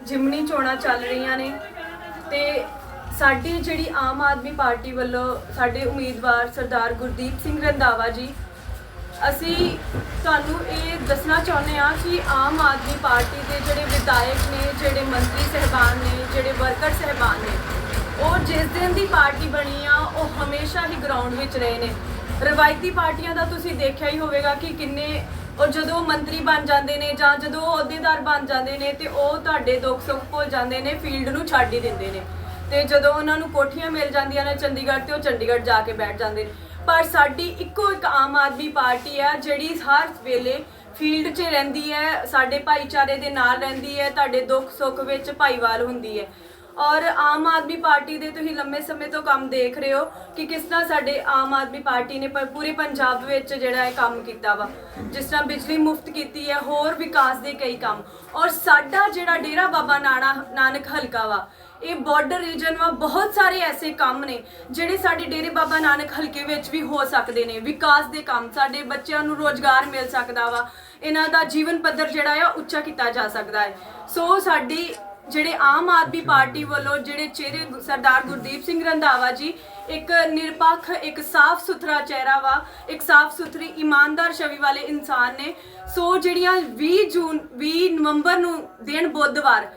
ਜਿਮਨੀ ਚੋਣਾਂ ਚੱਲ ਰਹੀਆਂ ਨੇ ਤੇ ਸਾਡੀ ਜਿਹੜੀ ਆਮ ਆਦਮੀ ਪਾਰਟੀ ਵੱਲੋਂ ਸਾਡੇ ਉਮੀਦਵਾਰ ਸਰਦਾਰ ਗੁਰਦੀਪ ਸਿੰਘ ਰੰਧਾਵਾ ਜੀ, ਅਸੀਂ ਤੁਹਾਨੂੰ ਇਹ ਦੱਸਣਾ ਚਾਹੁੰਦੇ ਹਾਂ ਕਿ ਆਮ ਆਦਮੀ ਪਾਰਟੀ ਦੇ ਜਿਹੜੇ ਵਿਧਾਇਕ ਨੇ, ਜਿਹੜੇ ਮੰਤਰੀ ਸਹਿਬਾਨ ਨੇ, ਜਿਹੜੇ ਵਰਕਰ ਸਹਿਬਾਨ ਨੇ, ਉਹ ਜਿਸ ਦਿਨ ਦੀ ਪਾਰਟੀ ਬਣੀ ਆ, ਉਹ ਹਮੇਸ਼ਾ ਹੀ ਗਰਾਊਂਡ ਵਿੱਚ ਰਹੇ ਨੇ। ਰਵਾਇਤੀ ਪਾਰਟੀਆਂ ਦਾ ਤੁਸੀਂ ਦੇਖਿਆ ਹੀ ਹੋਵੇਗਾ ਕਿ ਕਿੰਨੇ ਔਰ ਜਦੋਂ ਮੰਤਰੀ ਬਣ ਜਾਂਦੇ ਨੇ ਜਾਂ ਜਦੋਂ ਉਹ ਅਹੁਦੇਦਾਰ ਬਣ ਜਾਂਦੇ ਨੇ ਤੇ ਉਹ ਤੁਹਾਡੇ ਦੁੱਖ ਸੁੱਖ ਭੁੱਲ ਜਾਂਦੇ ਨੇ, ਫੀਲਡ ਨੂੰ ਛੱਡ ਹੀ ਦਿੰਦੇ ਨੇ। ਤੇ ਜਦੋਂ ਉਹਨਾਂ ਨੂੰ ਕੋਠੀਆਂ ਮਿਲ ਜਾਂਦੀਆਂ ਨੇ ਚੰਡੀਗੜ੍ਹ ਤੇ ਉਹ ਚੰਡੀਗੜ੍ਹ ਜਾ ਕੇ ਬੈਠ ਜਾਂਦੇ ਨੇ। ਪਰ ਸਾਡੀ ਇੱਕੋ ਇੱਕ ਆਮ ਆਦਮੀ ਪਾਰਟੀ ਆ ਜਿਹੜੀ ਹਰ ਵੇਲੇ ਫੀਲਡ 'ਚ ਰਹਿੰਦੀ ਹੈ, ਸਾਡੇ ਭਾਈਚਾਰੇ ਦੇ ਨਾਲ ਰਹਿੰਦੀ ਹੈ, ਤੁਹਾਡੇ ਦੁੱਖ ਸੁੱਖ ਵਿੱਚ ਭਾਈਵਾਲ ਹੁੰਦੀ ਹੈ। ਔਰ ਆਮ ਆਦਮੀ ਪਾਰਟੀ ਦੇ ਤੁਸੀਂ ਲੰਮੇ ਸਮੇਂ ਤੋਂ ਕੰਮ ਦੇਖ ਰਹੇ ਹੋ ਕਿ ਕਿਸ ਤਰ੍ਹਾਂ ਸਾਡੇ ਆਮ ਆਦਮੀ ਪਾਰਟੀ ਨੇ ਪ- ਪੂਰੇ ਪੰਜਾਬ ਵਿੱਚ ਜਿਹੜਾ ਇਹ ਕੰਮ ਕੀਤਾ ਵਾ। ਜਿਸ ਤਰ੍ਹਾਂ ਬਿਜਲੀ ਮੁਫਤ ਕੀਤੀ ਹੈ, ਹੋਰ ਵਿਕਾਸ ਦੇ ਕਈ ਕੰਮ। ਔਰ ਸਾਡਾ ਜਿਹੜਾ ਡੇਰਾ ਬਾਬਾ ਨਾਨਾ ਨਾਨਕ ਹਲਕਾ ਵਾ, ਇਹ ਬਾਰਡਰ ਰੀਜਨ ਵਾ, ਬਹੁਤ ਸਾਰੇ ਐਸੇ ਕੰਮ ਨੇ ਜਿਹੜੇ ਸਾਡੇ ਡੇਰੇ ਬਾਬਾ ਨਾਨਕ ਹਲਕੇ ਵਿੱਚ ਵੀ ਹੋ ਸਕਦੇ ਨੇ। ਵਿਕਾਸ ਦੇ ਕੰਮ, ਸਾਡੇ ਬੱਚਿਆਂ ਨੂੰ ਰੋਜ਼ਗਾਰ ਮਿਲ ਸਕਦਾ ਵਾ। ਇਹਨਾਂ ਦਾ ਜੀਵਨ ਪੱਧਰ ਜਿਹੜਾ ਆ, ਉੱਚਾ ਕੀਤਾ ਜਾ ਸਕਦਾ ਹੈ। ਸੋ ਸਾਡੀ ਜਿਹੜੇ ਆਮ ਆਦਮੀ ਪਾਰਟੀ ਵੱਲੋਂ ਜਿਹੜੇ ਚਿਹਰੇ ਸਰਦਾਰ ਗੁਰਦੀਪ ਸਿੰਘ ਰੰਧਾਵਾ ਜੀ ਇੱਕ ਨਿਰਪੱਖ ਇੱਕ ਸਾਫ਼ ਸੁਥਰਾ ਚਿਹਰਾ ਵਾ ਇੱਕ ਸਾਫ਼ ਸੁਥਰੀ ਇਮਾਨਦਾਰ ਛਵੀ ਵਾਲੇ ਇਨਸਾਨ ਨੇ। ਸੋ ਜਿਹੜੀਆਂ 20 ਜੂਨ 20 ਨਵੰਬਰ ਨੂੰ ਦਿਨ ਬੁੱਧਵਾਰ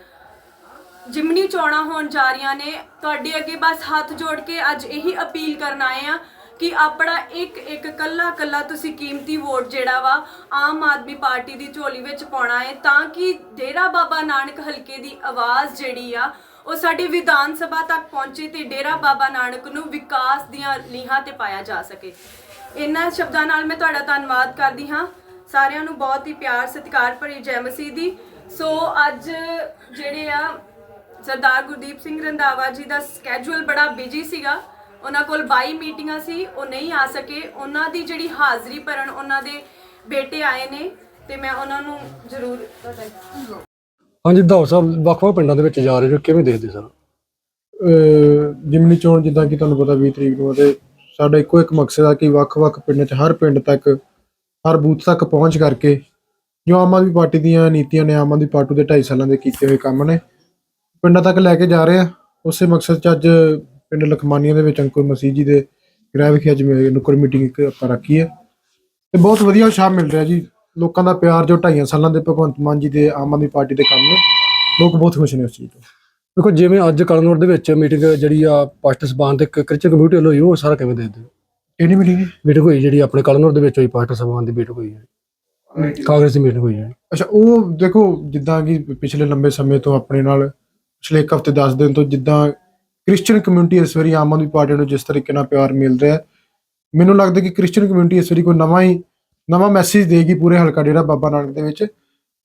ਜਿਮਨੀ ਚੋਣਾਂ ਹੋਣ ਜਾ ਰਹੀਆਂ ਨੇ ਤੁਹਾਡੇ ਅੱਗੇ ਬਸ ਹੱਥ ਜੋੜ ਕੇ ਅੱਜ ਇਹੀ ਅਪੀਲ ਕਰਨ ਆਏ ਆ ਕਿ ਆਪਣਾ ਇੱਕ ਇੱਕ ਕੱਲਾ ਕੱਲਾ ਤੁਸੀਂ ਕੀਮਤੀ ਵੋਟ ਜਿਹੜਾ ਵਾ ਆਮ ਆਦਮੀ ਪਾਰਟੀ ਦੀ ਝੋਲੀ ਵਿੱਚ ਪਾਉਣਾ ਹੈ ਤਾਂ ਕਿ ਡੇਰਾ ਬਾਬਾ ਨਾਨਕ ਹਲਕੇ ਦੀ ਆਵਾਜ਼ ਜਿਹੜੀ ਆ ਉਹ ਸਾਡੀ ਵਿਧਾਨ ਸਭਾ ਤੱਕ ਪਹੁੰਚੇ ਤੇ ਡੇਰਾ ਬਾਬਾ ਨਾਨਕ ਨੂੰ ਵਿਕਾਸ ਦੀਆਂ ਲੀਹਾਂ ਤੇ ਪਾਇਆ ਜਾ ਸਕੇ। ਇਹਨਾਂ ਸ਼ਬਦਾਂ ਨਾਲ ਮੈਂ ਤੁਹਾਡਾ ਧੰਨਵਾਦ ਕਰਦੀ ਹਾਂ। ਸਾਰਿਆਂ ਨੂੰ ਬਹੁਤ ਹੀ ਪਿਆਰ, ਸਤਿਕਾਰ ਭਰੀ ਜੈ ਮਸੀਹ ਦੀ। ਸੋ ਅੱਜ ਜਿਹੜੇ ਆ ਸਰਦਾਰ ਗੁਰਦੀਪ ਸਿੰਘ ਰੰਧਾਵਾ ਜੀ ਦਾ ਸਕੇਜੂਲ ਬੜਾ ਬਿਜ਼ੀ ਸੀਗਾ। ਉਹਨਾਂ ਕੋਲ 22 ਮੀਟਿੰਗਾਂ ਸੀ, ਉਹ ਨਹੀਂ ਆ ਸਕੇ। ਉਹਨਾਂ ਦੀ ਜਿਹੜੀ ਹਾਜ਼ਰੀ ਭਰਨ ਉਹਨਾਂ ਦੇ ਬੇਟੇ ਆਏ ਨੇ ਤੇ ਮੈਂ ਉਹਨਾਂ ਨੂੰ ਜ਼ਰੂਰ ਤੁਹਾਡਾ ਹਾਂਜੀ ਧਾਵ ਸਾਹਿਬ, ਵੱਖ-ਵੱਖ ਪਿੰਡਾਂ ਦੇ ਵਿੱਚ ਜਾ ਰਹੇ ਹੋ, ਕਿਵੇਂ ਦੇਖਦੇ ਸਰ? ਜਿਮਨੀ ਚੋਣ ਜਿੱਦਾਂ ਕਿ ਤੁਹਾਨੂੰ ਪਤਾ 20 ਤਰੀਕ ਨੂੰ ਤੇ ਸਾਡਾ ਇੱਕੋ ਇੱਕ ਮਕਸਦ ਆ ਕਿ ਵੱਖ-ਵੱਖ ਪਿੰਡਾਂ 'ਚ, ਹਰ ਪਿੰਡ ਤੱਕ, ਹਰ ਬੂਥ ਤੱਕ ਪਹੁੰਚ ਕਰਕੇ ਜੋ ਆਮ ਆਦਮੀ ਪਾਰਟੀ ਦੀਆਂ ਨੀਤੀਆਂ ਨੇ, ਆਮ ਆਦਮੀ ਪਾਰਟੀ ਦੇ 2.5 ਸਾਲਾਂ ਦੇ ਕੀਤੇ ਹੋਏ ਕੰਮ ਨੇ, ਪਿੰਡਾਂ ਤੱਕ ਲੈ ਕੇ ਜਾ ਰਹੇ ਆ। ਉਸੇ ਮਕਸਦ 'ਚ ਅੱਜ ਪਿੰਡ ਲਖਮਾਨੀਆਂ ਦੇ ਵਿੱਚ ਅੰਕੁਰ ਮਸੀਹ ਜੀ ਦੇ ਗ੍ਰਹਿ ਵਿਖੇ ਅੱਜ ਮੇ- ਨੁੱਕਰ ਮੀਟਿੰਗ ਇੱਕ ਆਪਾਂ ਰੱਖੀ ਹੈ। ਤੇ ਬਹੁਤ ਵਧੀਆ ਉਤਸ਼ਾਹ ਮਿਲ ਰਿਹਾ ਜੀ। ਲੋਕਾਂ ਦਾ ਪਿਆਰ ਜੋ 2.5 ਸਾਲਾਂ ਦੇ ਭਗਵੰਤ ਮਾਨ ਜੀ ਦੇ ਆਮ ਆਦਮੀ ਪਾਰਟੀ ਦੇ ਕੰਮ ਨੇ ਲੋਕ ਬਹੁਤ ਖੁਸ਼ ਨੇ ਉਸ ਚੀਜ਼ ਤੋਂ। ਦੇਖੋ ਜਿਵੇਂ ਅੱਜ ਕਲਨੌਰ ਦੇ ਵਿੱਚ ਮੀਟਿੰਗ ਜਿਹੜੀ ਆ ਪਾਸਟ ਸਬਾਨ ਤੇ ਕ੍ਰਿਸਚਨ ਕਮਿਊਨਿਟੀ ਵੱਲੋਂ ਹੋਈ ਉਹ ਸਾਰਾ ਕਿਵੇਂ ਦੇਖਦੇ ਹੋ ਕਿਹੜੀ ਮੀਟਿੰਗ ਹੈ ਮੀਟਿੰਗ ਹੋਈ ਜਿਹੜੀ ਆਪਣੇ ਕਲਨੌਰ ਦੇ ਵਿੱਚ ਹੋਈ ਪਾਸਟ ਸਬਾਨ ਦੀ ਮੀਟਿੰਗ ਹੋਈ ਹੈ ਕਾਂਗਰਸ ਦੀ ਮੀਟਿੰਗ ਹੋਈ ਹੈ ਅੱਛਾ ਉਹ ਦੇਖੋ ਜਿੱਦਾਂ ਕਿ ਪਿਛਲੇ ਲੰਬੇ ਸਮੇਂ ਤੋਂ ਆਪਣੇ ਨਾਲ ਪਿਛਲੇ ਇੱਕ ਹਫ਼ਤੇ 10 ਦਿਨ ਤੋਂ ਜਿੱਦਾਂ ਕ੍ਰਿਸਚੀਅਨ ਕਮਿਊਨਿਟੀ ਇਸ ਵਾਰੀ ਆਮ ਆਦਮੀ ਪਾਰਟੀ ਨੂੰ ਜਿਸ ਤਰੀਕੇ ਨਾਲ ਪਿਆਰ ਮਿਲ ਰਿਹਾ ਹੈ, ਮੈਨੂੰ ਲੱਗਦਾ ਕਿ ਕ੍ਰਿਸਚੀਅਨ ਕਮਿਊਨਿਟੀ ਇਸ ਵਾਰੀ ਕੋਈ ਨਵਾਂ ਹੀ ਨਵਾਂ ਮੈਸੇਜ ਦੇਗੀ ਪੂਰੇ ਹਲਕਾ ਡੇਰਾ ਬਾਬਾ ਨਾਨਕ ਦੇ ਵਿੱਚ।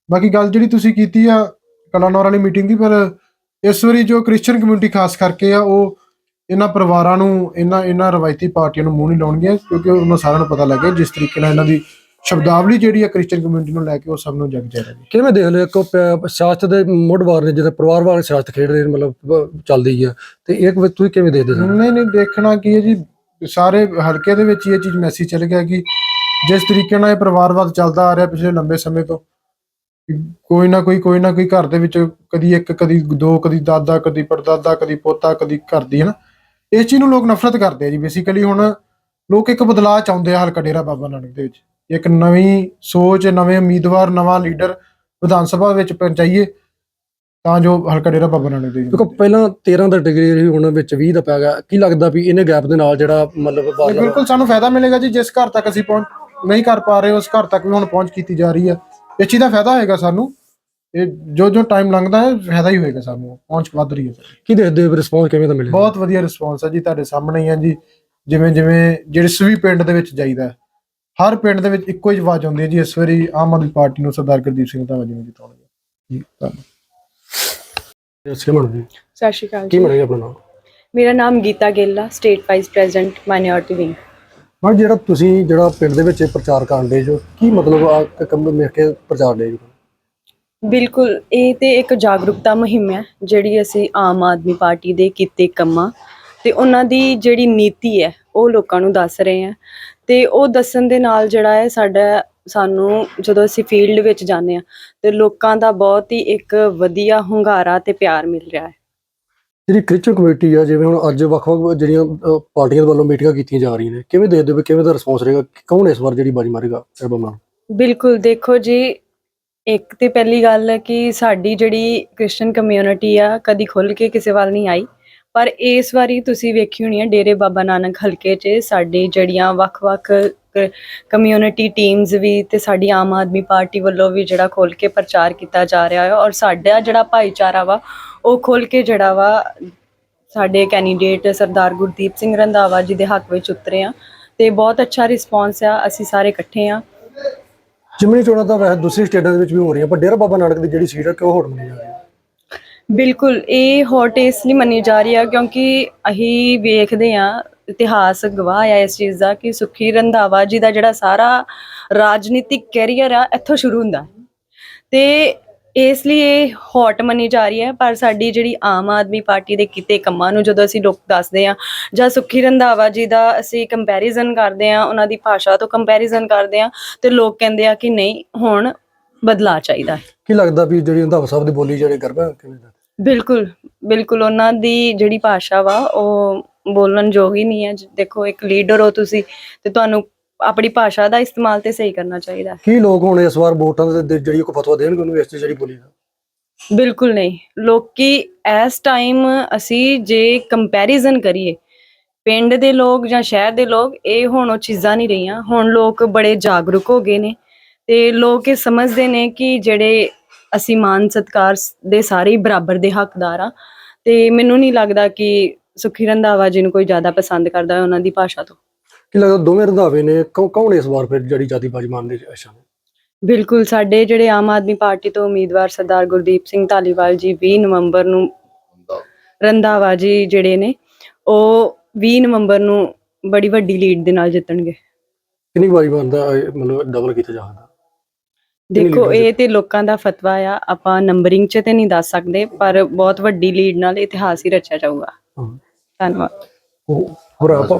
ਬਾਕੀ ਗੱਲ ਜਿਹੜੀ ਤੁਸੀਂ ਕੀਤੀ ਆ ਕਲਾਨੌਰ ਵਾਲੀ ਮੀਟਿੰਗ ਦੀ ਪਰ ਇਸ ਵਾਰੀ ਜੋ ਕ੍ਰਿਸਚੀਅਨ ਕਮਿਊਨਿਟੀ ਖਾਸ ਕਰਕੇ ਆ ਉਹ ਇਹਨਾਂ ਪਰਿਵਾਰਾਂ ਨੂੰ ਇਹਨਾਂ ਇਹਨਾਂ ਰਵਾਇਤੀ ਪਾਰਟੀਆਂ ਨੂੰ ਮੂੰਹ ਨਹੀਂ ਲਾਉਣਗੀਆਂ ਕਿਉਂਕਿ ਉਹਨਾਂ ਸਾਰਿਆਂ ਨੂੰ ਪਤਾ ਲੱਗਿਆ ਜਿਸ ਤਰੀਕੇ ਨਾਲ ਇਹਨਾਂ ਦੀ ਸ਼ਬਦਾਵਲੀ ਜਿਹੜੀ ਆ ਕ੍ਰਿਸਚੀਅਨ ਕਮਿਊਨਿਟੀ ਨੂੰ ਲੈ ਕੇ ਉਹ ਸਭ ਨੂੰ ਜਗ ਜਾ ਰਹੀ ਕਿਵੇਂ ਦੇਖ ਲਿਓ ਇੱਕ ਸਿਆਸਤ ਦੇ ਮੁੱਢਵਾਰ ਨੇ ਜਿਹੜਾ ਪਰਿਵਾਰਵਾਰ ਸਿਆਸਤ ਖੇਡ ਰਹੇ ਨੇ ਮਤਲਬ ਚੱਲਦੀ ਹੈ ਤੇ ਇੱਕ ਵਿੱਚ ਤੁਸੀਂ ਕਿਵੇਂ ਦੇਖਦੇ ਨਹੀਂ ਨਹੀਂ ਦੇਖਣਾ ਕੀ ਹੈ ਜੀ ਸਾਰੇ ਹਲਕੇ ਦੇ ਵਿੱਚ ਹੀ ਇਹ ਚੀਜ਼ ਮੈਸੇਜ ਚੱਲ ਗਿਆ ਕਿ ਜਿਸ ਤਰੀਕੇ ਨਾਲ ਇਹ ਪਰਿਵਾਰਵਾਦ ਚੱਲਦਾ ਆ ਰਿਹਾ ਪਿਛਲੇ ਲੰਬੇ ਸਮੇਂ ਤੋਂ ਕੋਈ ਨਾ ਕੋਈ ਕੋਈ ਨਾ ਕੋਈ ਘਰ ਦੇ ਵਿੱਚ ਕਦੀ ਇੱਕ ਕਦੀ ਦੋ ਕਦੀ ਦਾਦਾ ਕਦੀ ਪੜਦਾਦਾ ਕਦੀ ਪੋਤਾ ਕਦੀ ਘਰ ਦੀ ਹੈ ਨਾ ਇਸ ਚੀਜ਼ ਨੂੰ ਲੋਕ ਨਫ਼ਰਤ ਕਰਦੇ ਆ ਜੀ ਬੇਸਿਕਲੀ ਹੁਣ ਲੋਕ ਇੱਕ ਬਦਲਾਅ ਚਾਹੁੰਦੇ ਆ ਹਲਕਾ ਡੇਰਾ ਬਾਬਾ ਨਾਨਕ ਦੇ ਵਿੱਚ। ਇੱਕ ਨਵੀਂ ਸੋਚ ਨਵੇਂ ਉਮੀਦਵਾਰ ਨਵਾਂ ਲੀਡਰ ਵਿਧਾਨ ਸਭਾ ਵਿੱਚ ਪਹੁੰਚਾਈਏ ਤਾਂ ਜੋ ਹਲਕਾ ਡੇਰਾ ਬਾਬਾ ਨਾਨਕ ਦੇ ਦੇਖੋ ਪਹਿਲਾਂ 13 ਦਾ ਡਿਗਰੀ ਰਹੀ ਹੁਣ ਵਿੱਚ 20 ਦਾ ਪੈ ਗਿਆ। ਕੀ ਲੱਗਦਾ ਵੀ ਇਹਨੇ ਗੈਪ ਦੇ ਨਾਲ ਜਿਹੜਾ ਮਤਲਬ ਬਿਲਕੁਲ ਸਾਨੂੰ ਫਾਇਦਾ ਮਿਲੇਗਾ ਜੀ ਜਿਸ ਘਰ ਤੱਕ ਅਸੀਂ ਪਹੁੰਚ ਨਹੀਂ ਕਰ ਪਾ ਰਹੇ ਉਸ ਘਰ ਤੱਕ ਵੀ ਹੁਣ ਪਹੁੰਚ ਕੀਤੀ ਜਾ ਰਹੀ ਹੈ ਇਸ ਚੀਜ਼ ਦਾ ਫਾਇਦਾ ਹੋਏਗਾ ਸਾਨੂੰ। ਇਹ ਜੋ ਜੋ ਟਾਈਮ ਲੰਘਦਾ ਹੈ ਫਾਇਦਾ ਹੀ ਹੋਏਗਾ ਸਾਨੂੰ। ਪਹੁੰਚ ਵੱਧ ਰਹੀ ਹੈ। ਕੀ ਦੇਖਦੇ ਹੋ ਰਿਸਪੌਂਸ ਕਿਵੇਂ ਦਾ ਮਿਲਿਆ ਬਹੁਤ ਵਧੀਆ ਰਿਸਪੌਂਸ ਹੈ ਜੀ ਤੁਹਾਡੇ ਸਾਹਮਣੇ ਹੀ ਹੈ ਜੀ। ਜਿਵੇਂ ਜਿਵੇਂ ਜਿਸ ਵੀ ਪਿੰਡ ਦੇ ਵਿੱਚ ਜਾਈਦਾ ਹੈ, ਹਰ ਪਿੰਡ ਦੇ ਵਿੱਚ ਇੱਕੋ ਹੀ ਆਵਾਜ਼ ਆਉਂਦੀ ਹੈ ਜੀ ਇਸ ਵਾਰੀ ਆਮ ਆਦਮੀ ਪਾਰਟੀ ਨੂੰ ਸਰਦਾਰ ਗੁਰਦੀਪ ਸਿੰਘ ਜਿਤਾਉਣਗੇ। ਜੀ ਧੰਨਵਾਦ। ਕੇ ਮਨ ਜੀ। ਸਤਿ ਸ਼੍ਰੀ ਅਕਾਲ ਕੀ ਬਣੇਗਾ ਆਪਣਾ ਨਾਮ? ਮੇਰਾ ਨਾਮ Geeta Gill state vice president minority wing ਹਾਂ ਜਿਹੜਾ ਤੁਸੀਂ ਜਿਹੜਾ ਪਿੰਡ ਦੇ ਵਿੱਚ ਪ੍ਰਚਾਰ ਕਰਨ ਦੇ ਜੋ ਕੀ ਮਤਲਬ ਆ ਕੰਮ ਮਿਲ ਕੇ ਪ੍ਰਚਾਰ ਦੇ ਜੋ? ਬਿਲਕੁਲ ਇਹ ਤੇ ਇੱਕ ਜਾਗਰੂਕਤਾ ਮੁਹਿੰਮ ਹੈ ਜਿਹੜੀ ਅਸੀਂ ਆਮ ਆਦਮੀ ਪਾਰਟੀ ਦੇ ਕੀਤੇ ਕੰਮਾਂ ਤੇ ਉਹਨਾਂ ਦੀ ਜਿਹੜੀ ਨੀਤੀ ਹੈ ਉਹ ਲੋਕਾਂ ਨੂੰ ਦੱਸ ਰਹੇ ਹਾਂ। ਤੇ ਉਹ ਦੱਸਣ ਦੇ ਨਾਲ ਜਿਹੜਾ ਹੈ ਸਾਡਾ ਸਾਨੂੰ ਜਦੋਂ ਅਸੀਂ ਫੀਲਡ ਵਿੱਚ ਜਾਂਦੇ ਆ ਤੇ ਲੋਕਾਂ ਦਾ ਬਹੁਤ ਹੀ ਇੱਕ ਵਧੀਆ ਹੁੰਗਾਰਾ ਤੇ ਪਿਆਰ ਮਿਲ ਰਿਹਾ ਹੈ। ਜਿਹੜੀ ਕ੍ਰਿਸਚੀਅਨ ਕਮੇਟੀ ਆ ਜਿਵੇਂ ਹੁਣ ਅੱਜ ਵੱਖ-ਵੱਖ ਜਿਹੜੀਆਂ ਪਾਰਟੀਆਂ ਵੱਲੋਂ ਮੀਟਿੰਗਾਂ ਕੀਤੀਆਂ ਜਾ ਰਹੀਆਂ ਨੇ ਕਿਵੇਂ ਦੇਖਦੇ ਹੋ ਕਿਵੇਂ ਦਾ ਰਿਸਪੌਂਸ ਰਹੇਗਾ? ਕੌਣ ਇਸ ਵਾਰ ਜਿਹੜੀ ਬਾਜੀ ਮਾਰੇਗਾ ਐਲਬਮ ਨਾਲ? ਬਿਲਕੁਲ ਦੇਖੋ ਜੀ ਇੱਕ ਤੇ ਪਹਿਲੀ ਗੱਲ ਹੈ ਕਿ ਸਾਡੀ ਜਿਹੜੀ ਕ੍ਰਿਸਚੀਅਨ ਕਮਿਊਨਿਟੀ ਆ ਕਦੀ ਖੁੱਲ ਕੇ ਕਿਸੇ ਵੱਲ ਨਹੀਂ ਆਈ। ਪਰ ਇਸ ਵਾਰੀ ਤੁਸੀਂ ਵੇਖੀ ਹੋਣੀ ਹੈ ਡੇਰੇ ਬਾਬਾ ਨਾਨਕ ਹਲਕੇ 'ਚ ਸਾਡੀ ਜਿਹੜੀਆਂ ਵੱਖ-ਵੱਖ ਕਮਿਊਨਿਟੀ ਟੀਮਸ ਵੀ ਤੇ ਸਾਡੀ ਆਮ ਆਦਮੀ ਪਾਰਟੀ ਵੱਲੋਂ ਵੀ ਜਿਹੜਾ ਖੁੱਲ ਕੇ ਪ੍ਰਚਾਰ ਕੀਤਾ ਜਾ ਰਿਹਾ ਹੈ ਔਰ ਸਾਡਾ ਜਿਹੜਾ ਭਾਈਚਾਰਾ ਵਾ, ਉਹ ਖੁੱਲ ਕੇ ਜਿਹੜਾ ਵਾ ਸਾਡੇ ਕੈਂਡੀਡੇਟ ਸਰਦਾਰ ਗੁਰਦੀਪ ਸਿੰਘ ਰੰਧਾਵਾ ਜੀ ਦੇ ਹੱਕ ਵਿੱਚ ਉਤਰੇ ਆ ਤੇ ਬਹੁਤ ਅੱਛਾ ਰਿਸਪੌਂਸ ਆ, ਅਸੀਂ ਸਾਰੇ ਇਕੱਠੇ ਆ। ਜਿਮਨੀ ਚੋਣਾਂ ਤਾਂ ਵੈਸੇ ਦੂਸਰੀ ਸਟੇਟਾਂ ਦੇ ਵਿੱਚ ਵੀ ਹੋ ਰਹੀਆਂ, ਪਰ ਡੇਰਾ ਬਾਬਾ ਨਾਨਕ ਦੀ ਜਿਹੜੀ ਸੀਟ ਹੈ ਕਿਉਂ ਹੋਟ ਮੰਨੀ ਜਾ ਰਹੀ ਹੈ। ਬਿਲਕੁਲ, ਇਹ ਹੌਟ ਇਸ ਲਈ ਮੰਨੀ ਜਾ ਰਹੀ ਆ, ਕਿਉਂਕਿ ਅਸੀਂ ਵੇਖਦੇ ਆ ਇਤਿਹਾਸ, ਗਵਾਹ ਆ ਇਸ ਚੀਜ਼ ਦਾ ਕਿ ਸੁਖੀ ਰੰਧਾਵਾ ਜੀ ਦਾ ਜਿਹੜਾ ਸਾਰਾ ਰਾਜਨੀਤਿਕ ਕੈਰੀਅਰ ਆ, ਇੱਥੋਂ ਸ਼ੁਰੂ ਹੁੰਦਾ। ਹੈ ਤੇ ਇਸ ਲਈ ਇਹ ਹੌਟ ਮੰਨੀ ਜਾ ਰਹੀ ਹੈ, ਪਰ ਸਾਡੀ ਜਿਹੜੀ ਆਮ ਆਦਮੀ ਪਾਰਟੀ ਦੇ ਕੀਤੇ ਕੰਮਾਂ ਨੂੰ ਜਦੋਂ ਅਸੀਂ ਲੋਕ ਦੱਸਦੇ ਆ ਜਾਂ ਸੁਖੀ ਰੰਧਾਵਾ ਜੀ ਦਾ ਅਸੀਂ ਕੰਪੈਰੀਜ਼ਨ ਕਰਦੇ ਆ ਉਹਨਾਂ ਦੀ ਭਾਸ਼ਾ ਤੋਂ ਕੰਪੈਰੀਜ਼ਨ ਕਰਦੇ ਆ ਤੇ ਲੋਕ ਕਹਿੰਦੇ ਆ ਕਿ ਨਹੀਂ, ਹੁਣ ਬਦਲਾਅ ਚਾਹੀਦਾ ਹੈ। ਕੀ ਲੱਗਦਾ ਵੀ ਜਿਹੜੀ ਰੰਧਾਵਾ ਸਾਹਿਬ ਦੀ ਬੋਲੀ ਜਿਹੜੇ ਗਰਭਾ ਕਿਵੇਂ ਦਾ? ਬਿਲਕੁਲ ਬਿਲਕੁਲ ਉਹਨਾਂ ਦੀ ਜਿਹੜੀ ਭਾਸ਼ਾ ਵਾ ਉਹ ਬੋਲਣ ਯੋਗ ਹੀ ਨਹੀਂ ਹੈ। ਦੇਖੋ ਇੱਕ ਲੀਡਰ ਹੋ ਤੁਸੀਂ ਤੇ ਤੁਹਾਨੂੰ ਆਪਣੀ ਭਾਸ਼ਾ ਦਾ ਇਸਤੇਮਾਲ ਤੇ ਸਹੀ ਕਰਨਾ ਚਾਹੀਦਾ ਹੈ। ਕੀ ਲੋਕ ਹੁਣ ਇਸ ਵਾਰ ਵੋਟਾਂ ਦੇ ਜਿਹੜੀ ਕੋਈ ਫਤਵਾ ਦੇਣਗੇ ਉਹਨੂੰ ਇਸ 'ਚ ਜਿਹੜੀ ਬੋਲੀ ਦਾ? ਬਿਲਕੁਲ ਨਹੀਂ। ਲੋਕੀ ਇਸ ਟਾਈਮ ਅਸੀਂ ਜੇ ਕੰਪੈਰੀਜ਼ਨ ਕਰੀਏ ਪਿੰਡ ਦੇ ਲੋਕ ਜਾਂ ਸ਼ਹਿਰ ਦੇ ਲੋਕ ਇਹ ਹੁਣ ਉਹ ਚੀਜ਼ਾਂ ਨਹੀਂ ਰਹੀਆਂ। ਹੁਣ ਲੋਕ ਬੜੇ ਜਾਗਰੂਕ ਹੋ ਗਏ ਨੇ। ਤੇ ਲੋਕ ਇਹ ਸਮਝਦੇ ਨੇ ਕਿ ਜਿਹੜੇ ਅਸੀਂ ਮਾਨ ਸਤਕਾਰ ਦੇ ਸਾਰੇ ਬਰਾਬਰ ਦੇ ਹੱਕਦਾਰ ਆ ਤੇ ਮੈਨੂੰ ਨਹੀਂ ਲੱਗਦਾ ਕਿ ਸੁਖੀ ਰੰਧਾਵਾ ਜੀ ਨੂੰ ਕੋਈ ਜ਼ਿਆਦਾ ਪਸੰਦ ਕਰਦਾ ਹੈ ਉਹਨਾਂ ਦੀ ਭਾਸ਼ਾ ਤੋਂ। ਕੀ ਲੱਗਦਾ ਦੋਵੇਂ ਰੰਧਾਵੇ ਨੇ ਕੌ- ਕੌਣ ਇਸ ਵਾਰ ਫਿਰ ਜਿਹੜੀ ਜਾਤੀ ਬਾਜੀ ਮਾਰਨ ਦੇ ਅਸ਼ਾ ਬਿਲਕੁਲ ਸਾਡੇ ਜਿਹੜੇ ਆਮ ਆਦਮੀ ਪਾਰਟੀ ਤੋਂ ਉਮੀਦਵਾਰ ਸਰਦਾਰ ਗੁਰਦੀਪ ਸਿੰਘ ਧਾਲੀਵਾਲ ਜੀ 20 ਨਵੰਬਰ ਨੂੰ ਰੰਧਾਵਾ ਜੀ ਜਿਹੜੇ ਨੇ ਉਹ 20 ਨਵੰਬਰ ਨੂੰ ਬੜੀ ਵੱਡੀ ਲੀਡ ਦੇ ਨਾਲ ਜਿੱਤਣਗੇ। ਕਿੰਨੀ ਵਾਰੀ ਬਣਦਾ ਇਹ ਮਤਲਬ ਡਬਲ ਕੀਤਾ ਜਾ ਸਕਦਾ? ਦੇਖੋ ਇਹ ਤੇ ਲੋਕਾਂ ਦਾ ਫਤਵਾ ਆ ਆਪਾਂ ਨੰਬਰਿੰਗ 'ਚ ਤੇ ਨਹੀਂ ਦੱਸ ਸਕਦੇ ਪਰ ਬਹੁਤ ਵੱਡੀ ਲੀਡ ਨਾਲ ਇਤਿਹਾਸ ਹੀ ਰਚਿਆ ਜਾਊਗਾ। ਹਾਂ। ਧੰਨਵਾਦ। ਹੋਰ ਆਪਾਂ